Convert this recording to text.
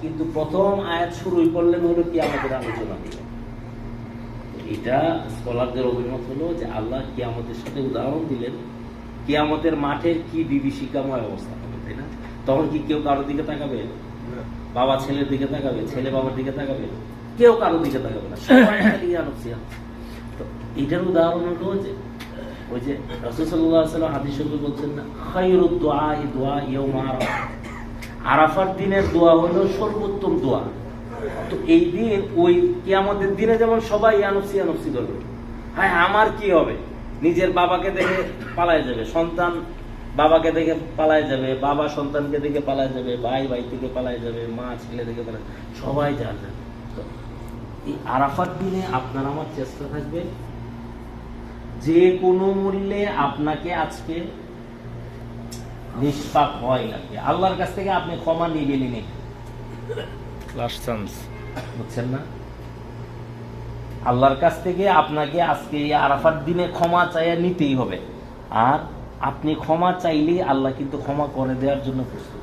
কিন্তু প্রথম আয়াত শুরুই করলেন হলো কি আমাদের আলোচনা এটা স্কলারদের অভিমত হলো যে আল্লাহ কিয়ামতের সাথে উদাহরণ দিলেন কিয়ামতের মাঠের কি বিভীষিকাময় অবস্থা হবে তাই না? তখন কি কেউ কারোর দিকে তাকাবে? বাবা ছেলের দিকে তাকাবে? ছেলে বাবার দিকে তাকাবে? কেউ কারোর দিকে তাকাবে না। তো এটার উদাহরণ হলো যে ওই যে রসুল্লাহ হাদিস বলছেন না খায়রুদ দোয়া দোয়া ইয়ৌমা আরাফার দিনের দোয়া হলো সর্বোত্তম দোয়া। তো এই দিন ওই কিয়ামতের দিনে যেমন সবাই আনফসি আনফসি করবে হ্যাঁ আমার কি হবে? নিজের বাবাকে দেখে পালায় যাবে, সন্তান বাবাকে দেখে পালায় যাবে, বাবা সন্তানকে দেখে পালায় যাবে, ভাই ভাই থেকে পালায় যাবে, মা ছেলে থেকে পালায় সবাই যার যাবে এই আরাফার দিনে আপনার আমার চেষ্টা থাকবে, যে কোনো মূল্যে আপনাকে আজকে নিষ্পাপ হয় নাকি? আল্লাহর কাছ থেকে আপনি ক্ষমা নিবেনই নেই লাস্ট চান্স বুঝছেন না? আল্লাহর কাছ থেকে আপনাকে আজকে আরাফার দিনে ক্ষমা চাইয়া নিতেই হবে। আর আপনি ক্ষমা চাইলেই আল্লাহ কিন্তু ক্ষমা করে দেওয়ার জন্য প্রস্তুত।